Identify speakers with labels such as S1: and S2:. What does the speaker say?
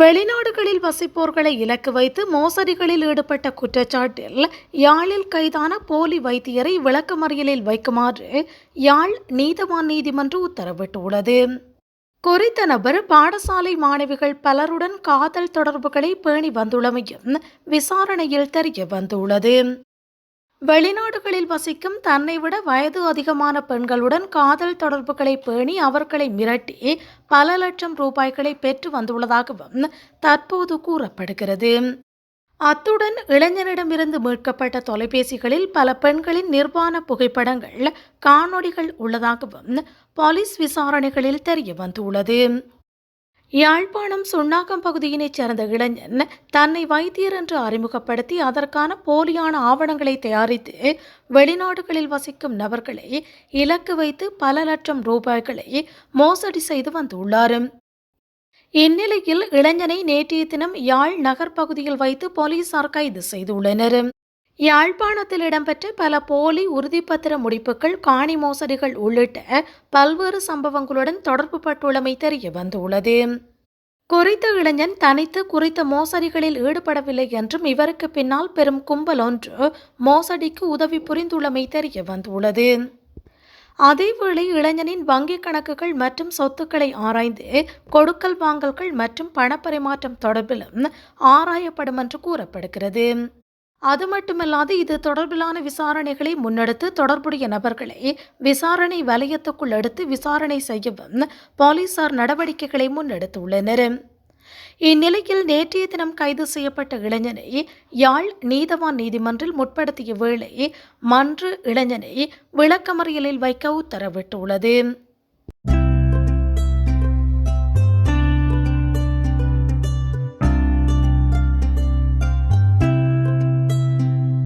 S1: வெளிநாடுகளில் வசிப்போர்களை இலக்கு வைத்து மோசடிகளில் ஈடுபட்ட குற்றச்சாட்டில் யாழில் கைதான போலி வைத்தியரை விளக்கமறியலில் வைக்குமாறு யாழ் நீதவான் நீதிமன்றம் உத்தரவிட்டுள்ளது. குறித்த நபர் பாடசாலை மாணவிகள் பலருடன் காதல் தொடர்புகளை பேணி வந்துள்ளமையும் விசாரணையில் தெரிய வந்துள்ளது. வெளிநாடுகளில் வசிக்கும் தன்னை விட வயது அதிகமான பெண்களுடன் காதல் தொடர்புகளை பேணி அவர்களை மிரட்டி பல லட்சம் ரூபாய்களை பெற்று வந்துள்ளதாகவும் தற்போது கூறப்படுகிறது. அத்துடன் இளைஞனிடமிருந்து மீட்கப்பட்ட தொலைபேசிகளில் பல பெண்களின் நிர்வாண புகைப்படங்கள் காணொளிகள் உள்ளதாகவும் போலீஸ் விசாரணைகளில் தெரிய வந்துள்ளது யாழ்ப்பாணம் சுண்ணாகம் பகுதியினைச் சேர்ந்த இளைஞன் தன்னை வைத்தியர் என்று அறிமுகப்படுத்தி அதற்கான போலியான ஆவணங்களை தயாரித்து வெளிநாடுகளில் வசிக்கும் நபர்களை இலக்கு வைத்து பல லட்சம் ரூபாய்களை மோசடி செய்து வந்துள்ளார். இந்நிலையில் இளைஞனை நேற்றைய தினம் யாழ் நகர் பகுதியில் வைத்து போலீசார் கைது செய்துள்ளனர். யாழ்ப்பாணத்தில் இடம்பெற்ற பல போலி உறுதிப்பத்திர முடிப்புகள் காணி மோசடிகள் உள்ளிட்ட பல்வேறு சம்பவங்களுடன் தொடர்பு பட்டுள்ளமை தெரிய வந்துள்ளது. குறித்த இளைஞன் தனித்து குறித்த மோசடிகளில் ஈடுபடவில்லை என்றும் இவருக்கு பின்னால் பெரும் கும்பல் ஒன்று மோசடிக்கு உதவி புரிந்துள்ளமை தெரிய வந்துள்ளது. அதேவேளை இளைஞனின் வங்கிக் கணக்குகள் மற்றும் சொத்துக்களை ஆராய்ந்து கொடுக்கல் வாங்கல்கள் மற்றும் பணப்பரிமாற்றம் தொடர்பிலும் ஆராயப்படும் என்று கூறப்படுகிறது. அது மட்டுமல்லாது இது தொடர்பிலான விசாரணைகளை முன்னெடுத்து தொடர்புடைய நபர்களை விசாரணை வலயத்துக்குள் எடுத்து விசாரணை செய்யவும் போலீசார் நடவடிக்கைகளை முன்னெடுத்துள்ளனர். இந்நிலையில் நேற்றைய தினம் கைது செய்யப்பட்ட இளைஞனை யாழ் நீதவான் நீதிமன்றில் முற்படுத்திய வேளை மன்று இளைஞனை விளக்கமறியலில் வைக்க உத்தரவிட்டுள்ளது.